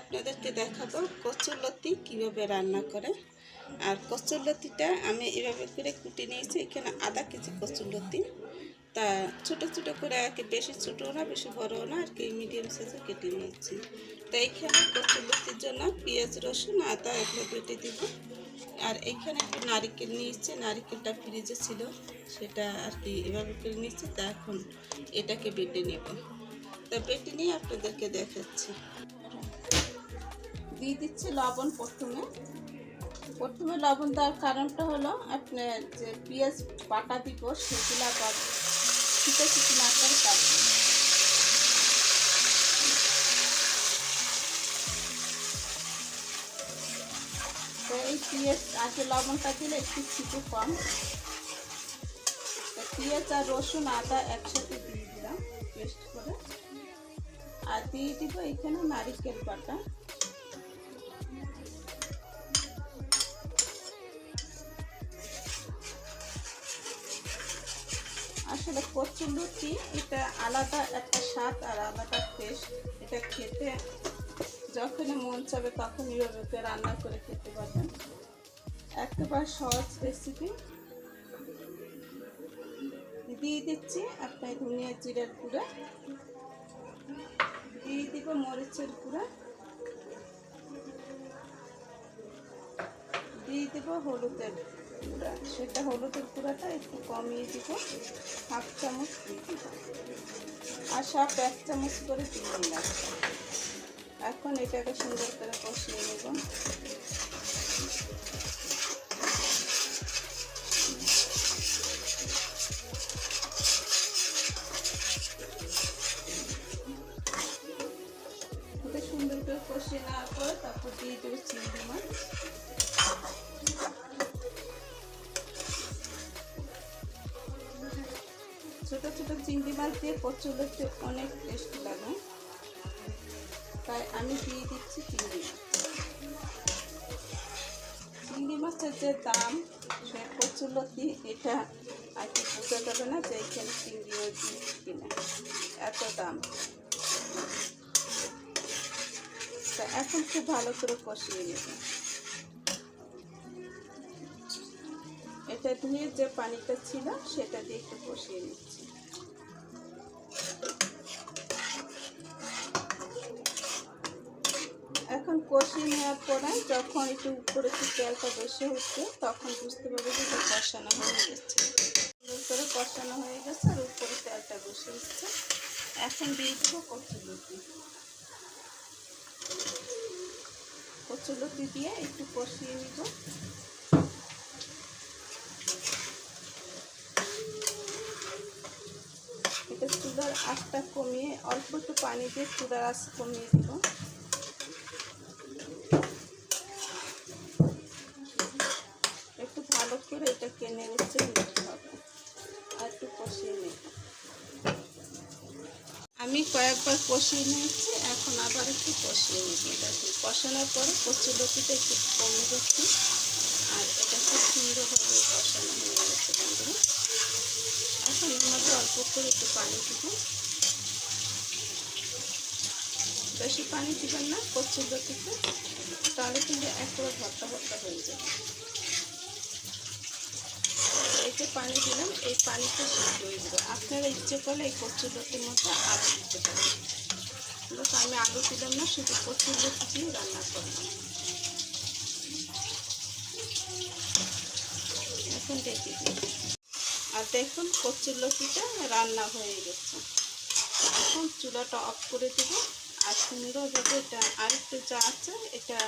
আপনাদেরকে দেখাবো কচুরলতি কীভাবে রান্না করে। আর কচুরলতিটা আমি এভাবে করে কুটি নিয়েছি, এখানে আধা কেজি কচুরলতি তা ছোট ছোট করে আর কি, বেশি ছোটো না, বেশি বড় না, আর কি মিডিয়াম সাইজে কেটে নিয়েছি। তো এইখানে কচুরলতির জন্য পেঁয়াজ, রসুন, আদা এগুলো বেটে দিব। আর এইখানে একটু নারিকেল নিয়েছি, নারিকেলটা ফ্রিজে ছিল, সেটা আর কি এভাবে করে নিয়েছি, তা এখন এটাকে বেটে নেব। তা বেটে নিয়ে আপনাদেরকে দেখাচ্ছি। দিয়ে দিচ্ছি লবণ প্রথমে। প্রথমে লবণ দেওয়ার কারণটা হলো আপনার যে পেঁয়াজ বাটা দিব, সেগুলো আবার ছিটে ছিটে না করে তো এই পেঁয়াজ, আগে লবণটা দিলে একটু ছিটু কম। পেঁয়াজ আর রসুন আদা একসাথে দিয়ে দিলাম, পেস্ট করে। আর দিয়ে দিব এখানে নারিকেল বাটা। আসলে কচুর লুচি এটা আলাদা একটা স্বাদ আর আলাদা টেস্ট এটা খেতে যখনই মন চাবে তখন এইভাবে রান্না করে খেতে পারবেন। একেবারে সহজ রেসিপি দিয়ে দিচ্ছি আপনার ধনিয়া জিরার গুঁড়া। দিয়ে দিব মরিচের গুঁড়া। দিয়ে দিব হলুদের গুঁড়া সেটা হলুদের গুঁড়াটা একটু কমিয়ে দিব। হাফ চামচ আর সব এক চামচ করে দিয়ে নিলাম এখন এটাকে সুন্দর করে কষিয়ে নেব। ছোট ছোট চিংড়ি মাছ দিয়ে কচুরতে অনেক টেস্ট লাগে। তাই আমি দিয়ে দিচ্ছি চিংড়ি চিংড়ি মাছের যে দাম, সে কচুরলতি এটা আর কি বোঝা যাবে না যে এখানে চিংড়িও দিচ্ছি কিনা, এত দাম। তা এখন খুব ভালো করে কষিয়ে নেবেন এটা ধুয়ে যে পানিটা ছিল সেটা দিয়ে একটু কষিয়ে নিচ্ছি। এখন কষিয়ে নেওয়ার পরে যখন একটু উপরে একটু তেলটা বসে উঠছে তখন বুঝতে পারবে যে কষানো হয়ে গেছে। সুন্দর করে কষানো হয়ে গেছে আর উপরে তেলটা বসে উঠছে এখন দিয়ে দেবো কচুলতি কচুলতি দিয়ে একটু কষিয়ে নিব এটা চুলার আঁচটা কমিয়ে অল্প একটু পানি দিয়ে চুলার আঁচ কমিয়ে দিব। একটু ভালো করে এটা কেনে নিতে হবে। আর একটু কষিয়ে নেব। আমি কয়েকবার কষিয়ে নিয়েছি, এখন আবার একটু কষিয়ে নেব। কষানোর পরে কচুর লতিটা একটু কমে যাচ্ছে। আর এটা খুব সুন্দরভাবে কষানো হয়ে গেছে, বন্ধুরা। এখন এর মধ্যে অল্প করে একটু পানি দিব। বেশি পানি দিবেন না, কচুর লতিতে তাহলে কিন্তু একেবারে ভর্তা ভর্তা হয়ে যাবে। যে পানি দিলাম, এই পানিটা সিদ্ধ হয়ে যাবে। আপনারা ইচ্ছে করলে এই কচুর লতির মধ্যে আলু দিতে পারেন। কিন্তু আমি আলু দিলাম না, শুধু কচুর লতি দিয়ে রান্না করলাম। এখন দেখি আর দেখুন কচুর লতিটা রান্না হয়ে গেছে। এখন চুলাটা অফ করে দেবো। আর সুন্দরভাবে এটা আরেকটু যা আছে, এটা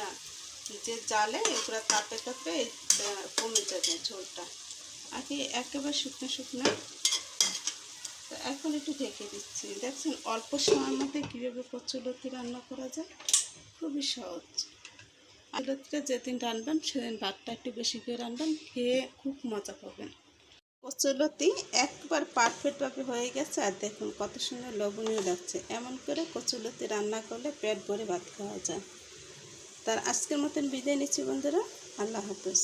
যে জালে এগুলো তাপে তাপে কমে যাবে ঝোলটা। আর কি একেবারে শুকনো শুকনো। তো এখন একটু ঢেকে দিচ্ছি। দেখছেন অল্প সময়ের মধ্যে কীভাবে কচুলতি রান্না করা যায়? খুবই সহজ। আলুটা যেদিন রানবেন সেদিন ভাতটা একটু বেশি করে রানবেন খেয়ে খুব মজা পাবেন। কচুলতি একবার পারফেক্টভাবে হয়ে গেছে আর দেখুন কত সুন্দর লবণীয় লাগছে। এমন করে কচুলতি রান্না করলে পেট ভরে ভাত খাওয়া যায়। তার আজকের মতন বিদায় নিচ্ছি বন্ধুরা। আল্লাহ হাফেজ।